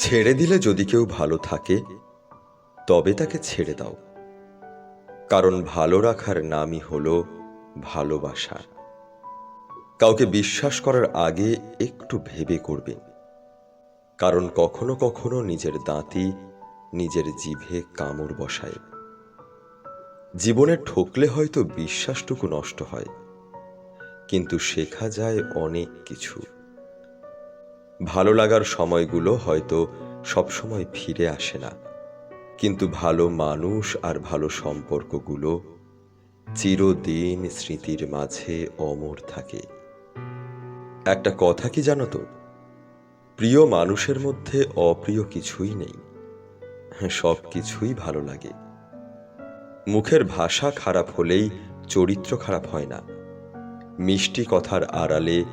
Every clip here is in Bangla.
ছেড়ে দিলে যদি কেউ ভালো থাকে, তবে তাকে ছেড়ে দাও। কারণ ভালো রাখার নামই হল ভালোবাসা। কাউকে বিশ্বাস করার আগে একটু ভেবে করবেন কারণ কখনো কখনো নিজের দাঁতি নিজের জিভে কামড় বসায়। জীবনে ঠকলে হয়তো বিশ্বাসটুকু নষ্ট হয়, কিন্তু শেখা যায় অনেক কিছু। ভালো লাগার সময়গুলো হয়তো সবসময় ফিরে আসে না। কিন্তু ভালো মানুষ আর ভালো সম্পর্কগুলো চিরদিন স্মৃতির মাঝে অমর থাকে। একটা কথা কি জানো তো? প্রিয় মানুষের মধ্যে অপ্রিয় কিছুই নেই। সব কিছুই ভালো লাগে। মুখের ভাষা খারাপ হলেই চরিত্র খারাপ হয় না। মিষ্টি কথার আড়ালে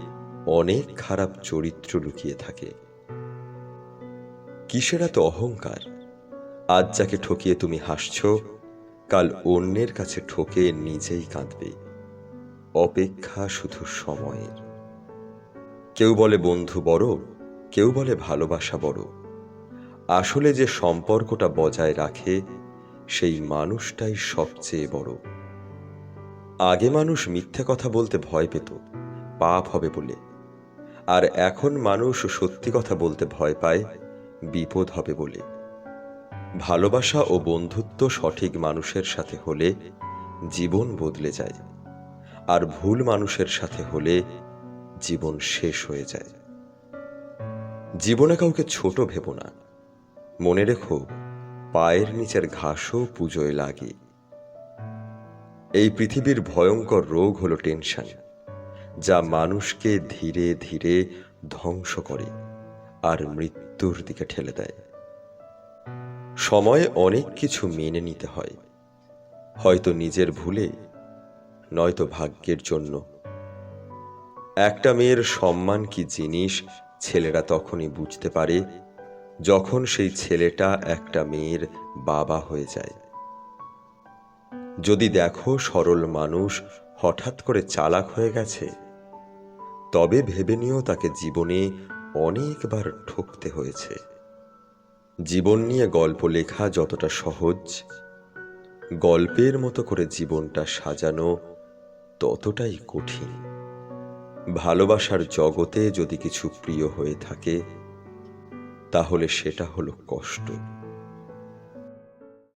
অনেক খারাপ চরিত্র লুকিয়ে থাকে। কিসের এত অহংকার? আজ যাকে ঠকিয়ে তুমি হাসছ, কাল অন্যের কাছে ঠকে নিজেই কাঁদবে। অপেক্ষা শুধু সময়ের। কেউ বলে বন্ধু বড়, কেউ বলে ভালোবাসা বড়। আসলে যে সম্পর্কটা বজায় রাখে, সেই মানুষটাই সবচেয়ে বড়। আগে মানুষ মিথ্যে কথা বলতে ভয় পেত, পাপ হবে বলে। আর এখন মানুষ সত্যি কথা বলতে ভয় পায়, বিপদ হবে বলে। ভালোবাসা ও বন্ধুত্ব সঠিক মানুষের সাথে হলে জীবন বদলে যায়, আর ভুল মানুষের সাথে হলে জীবন শেষ হয়ে যায়। জীবনে কাউকে ছোট ভেব না। মনে রেখো, পায়ের নিচের ঘাসও পুজোয় লাগে। এই পৃথিবীর ভয়ঙ্কর রোগ হলো টেনশন। যা মানুষকে ধীরে ধীরে ধ্বংস করে আর মৃত্যুর দিকে ঠেলে দেয়। সময়ে অনেক কিছু মেনে নিতে হয়। হয়তো নিজের ভুলে, নয়তো ভাগ্যের জন্য। একটা মেয়ের সম্মান কি জিনিস ছেলেরা তখনই বুঝতে পারে যখন সেই ছেলেটা একটা মেয়ের বাবা হয়ে যায়। যদি দেখো সরল মানুষ হঠাৎ করে চালাক হয়ে গেছে তবে ভেবে নিয়েও তাকে জীবনে অনেকবার ঠকতে হয়েছে। জীবন নিয়ে গল্প লেখা যতটা সহজ, গল্পের মতো করে জীবনটা সাজানো ততটাই কঠিন। ভালোবাসার জগতে যদি কিছু প্রিয় হয়ে থাকে, তাহলে সেটা হলো কষ্ট।